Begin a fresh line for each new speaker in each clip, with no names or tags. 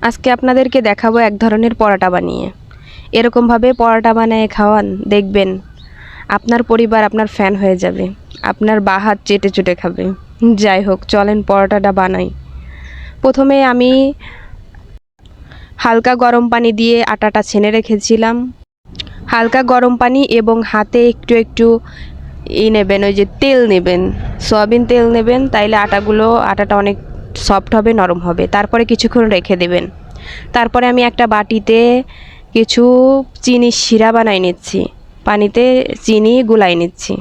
আজকে আপনাদেরকে দেখাবো এক ধরনের পরোটা বানিয়ে। এরকমভাবে পরোটা বানিয়ে খাওয়ান, দেখবেন আপনার পরিবার আপনার ফ্যান হয়ে যাবে, আপনার বা হাত চেটে চুটে খাবে। যাই হোক, চলেন পরোটাটা বানাই। প্রথমে আমি হালকা গরম পানি দিয়ে আটাটা ছেনে রেখেছিলাম। হালকা গরম পানি এবং হাতে একটু একটু ই নেবেন, ওই যে তেল নেবেন, সয়াবিন তেল নেবেন, তাইলে আটাগুলো, আটাটা অনেক সফট হবে, নরম হবে। তারপরে কিছুক্ষণ রেখে দেবেন। তারপরে আমি একটা বাটিতে কিছু চিনি শিরা বানাই নিচ্ছি। পানিতে চিনি গুলাই নিচ্ছি।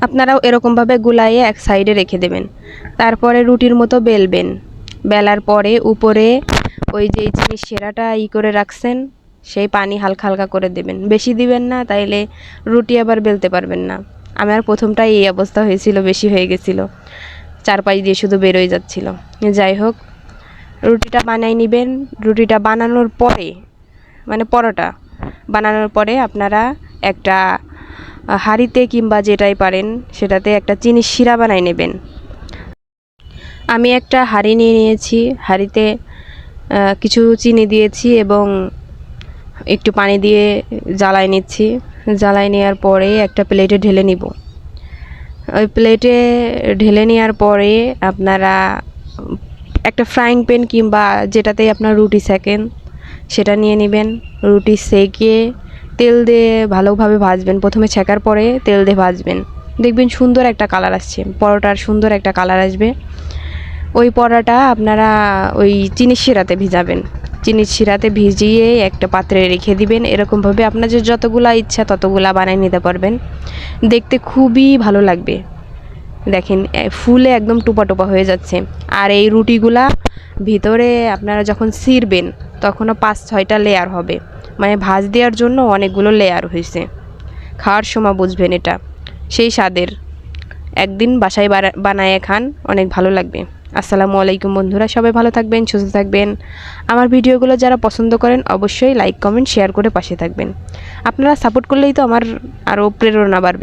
আপনারাও এরকমভাবে গুলাইয়ে এক সাইডে রেখে দেবেন। তারপরে রুটির মতো বেলবেন। বেলার পরে উপরে ওই যে চিনি শিরাটা ই করে রাখছেন, সেই পানি হালকা হালকা করে দেবেন। বেশি দিবেন না, তাইলে রুটি আবার বেলতে পারবেন না। আমার প্রথমটাই এই অবস্থা হয়েছিল, বেশি হয়ে গেছিল। চারপাশ দিয়ে শুধু বেরোয় যাচ্ছিল। যাই হোক, রুটিটা বানাই নেবেন। রুটিটা বানানোর পরে মানে পরোটা বানানোর পরে আপনারা একটা হাঁড়িতে কিংবা যেটাই পারেন, সেটাতে একটা চিনির শিরা বানাই নেবেন। আমি একটা হাঁড়ি নিয়ে নিয়েছি। হাঁড়িতে কিছু চিনি দিয়েছি এবং একটু পানি দিয়ে জ্বালাই নিচ্ছি। জ্বালাই নেওয়ার পরে একটা প্লেটে ঢেলে নিব। ওই প্লেটে ঢেলে নেওয়ার পরে আপনারা একটা ফ্রাইং প্যান কিংবা যেটাতেই আপনার রুটি সেকেন, সেটা নিয়ে নেবেন। রুটি সেকে তেল দিয়ে ভালোভাবে ভাজবেন। প্রথমে ছেঁকার পরে তেল দিয়ে ভাজবেন। দেখবেন সুন্দর একটা কালার আসছে। পরোটার সুন্দর একটা কালার আসবে। ওই পরোটা আপনারা ওই চিনির শিরাতে ভিজাবেন। চিনির শিরাতে ভিজিয়ে একটা পাত্রে রেখে দিবেন, এরকমভাবে আপনার যে যতগুলা ইচ্ছা ততগুলা বানিয়ে নিতে পারবেন। দেখতে খুবই ভালো লাগবে। দেখেন ফুলে একদম টোপা টোপা হয়ে যাচ্ছে। আর এই রুটিগুলা ভিতরে আপনারা যখন ছিঁড়বেন, তখনও পাঁচ ছয়টা লেয়ার হবে। মানে ভাজ দেওয়ার জন্য অনেকগুলো লেয়ার হয়েছে খাওয়ার সময় বুঝবেন এটা। সেই স্বাদের। একদিন বাসায় বানায়ে খান, অনেক ভালো লাগবে। আসসালামু আলাইকুম বন্ধুরা, সবাই ভালো থাকবেন, সুস্থ থাকবেন। আমার ভিডিওগুলো যারা পছন্দ করেন, অবশ্যই লাইক কমেন্ট শেয়ার করে পাশে থাকবেন। আপনারা সাপোর্ট করলেই তো আমার আরও প্রেরণা বাড়বে।